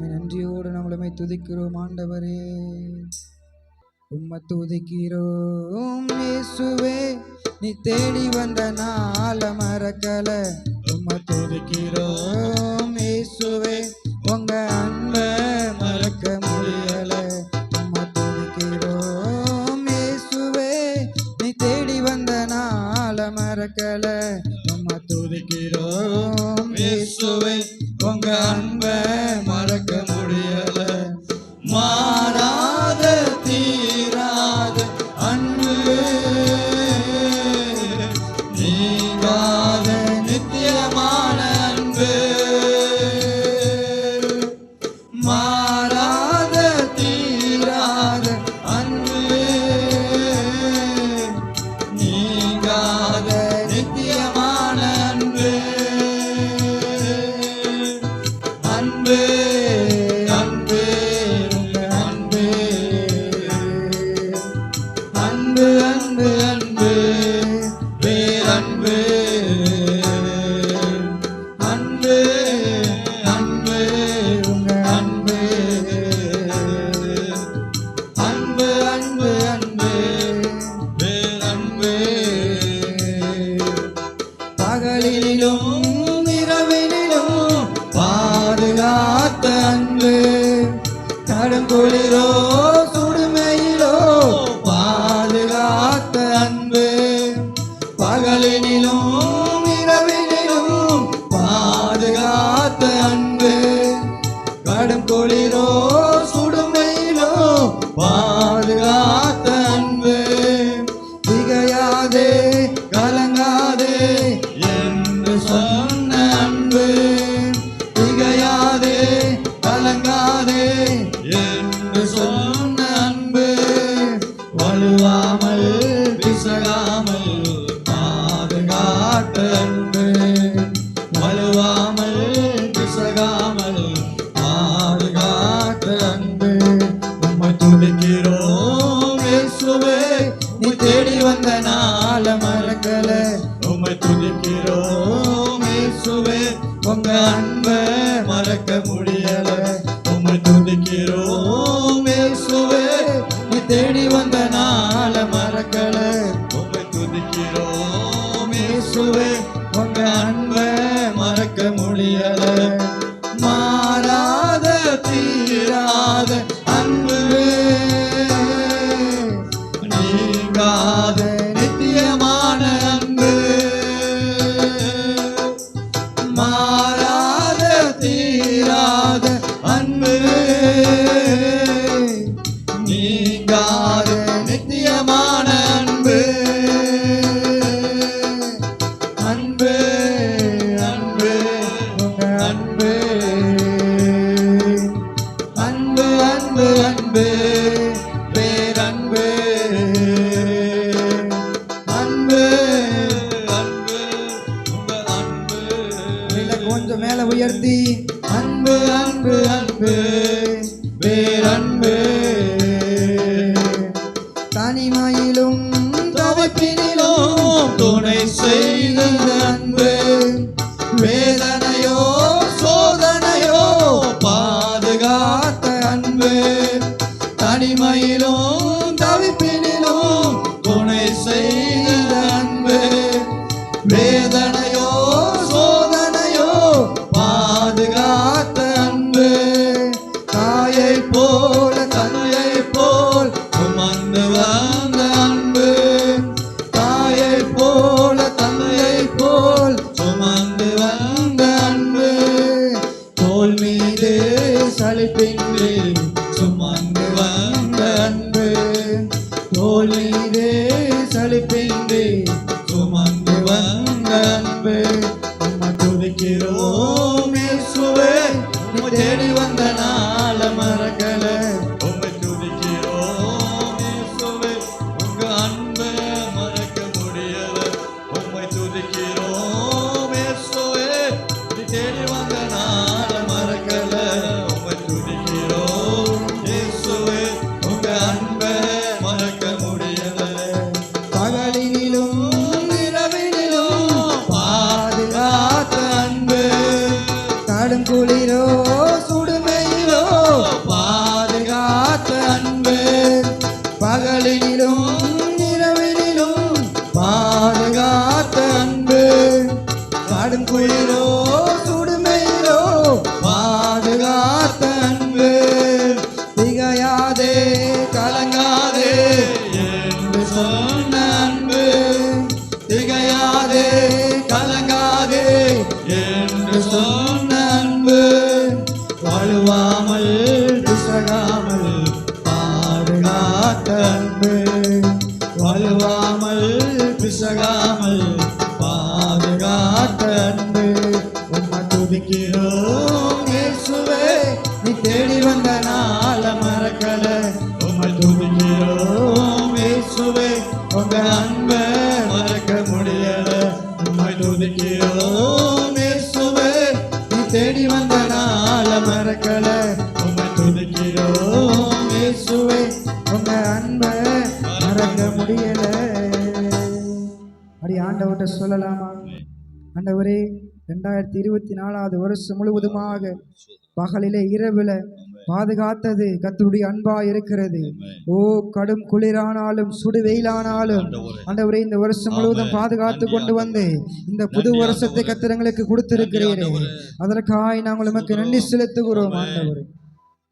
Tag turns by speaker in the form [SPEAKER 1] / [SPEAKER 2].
[SPEAKER 1] உண்மை நன்றியோடு நாங்கள் உம்மை துதிக்கிறோம் ஆண்டவரே. உம்மை துதிக்கிறோம் இயேசுவே. நீ தேடி வந்த நாள மறக்கல. உம்மை துதிக்கிறோம் இயேசுவே. உங்க அன்ப மறக்க முடியல. உம்மை துதிக்கிறோம் இயேசுவே. நீ தேடி வந்த நாள மறக்கல. உம்மை துதிக்கிறோம் இயேசுவே. உங்க அன்பை மறக்க முடியல. மாறாத தீராத அன்பு. பகலிலும் இரவிலும் பாதுகாத்த அன்பு. கடுங்குளிரோ உங்க அன்ப மறக்க முடியல. உம்மை துதிக்கிறோம் இயேசுவே. நீ தேடி வந்த நாள மறக்கல. உம்மை துதிக்கிறோம் இயேசுவே. உங்க அன்ப மறக்க முடியல. மாறாத தீராத அன்பு. நீங்காத நீங்காத நித்தியமான அன்பு. அன்பு அன்பு அன்பு. அன்பு அன்பு அன்பு பேரன்பு. அன்பு அன்பு அன்பு. இல்ல கொஞ்சம் மேல உயர்த்தி. அன்பு அன்பு அன்பு பேரன்பு. my money. சுமந்து வந்த அன்பு தோல் மீது சுமந்து வந்த அன்பு உம்மை துதிக்கிறோம் தேடி வந்த நான் கலங்காதே கலங்காதே. என்று சொன்ன அன்பு திகையாதே கலங்காதே. என்று சொன்ன அன்பு வழுவாமல் பிசகாமல் பாதுகாத்த அன்பு வழுவாமல் பிசகாமல் பாதுகாத்த துதிக்கிறோம் நீ தேடி வந்தனா தேடி வந்த நாள மறக்கல உம்மை துதிக்கிறோம் இயேசுவே உங்க அன்பை மறக்க முடியல
[SPEAKER 2] அப்படி ஆண்டவர்கிட்ட சொல்லலாமா? ஆண்டவரே ரெண்டாயிரத்தி இருபத்தி நாலாவது வருஷம் முழுவதுமாக பகலிலே இரவுல பாதுகாத்தது கர்த்தருடைய அன்பா இருக்கிறது. ஓ கடும் குளிரானாலும் சுடு வெயிலானாலும் ஆண்டவரே. இந்த வருஷம் முழுவதும் பாதுகாத்து கொண்டு வந்து இந்த புது வருஷத்தை கத்திரங்களுக்கு கொடுத்திருக்கிறீரே. அதற்காக நாங்கள் உமக்கு நன்றி செலுத்துகிறோம் ஆண்டவரே.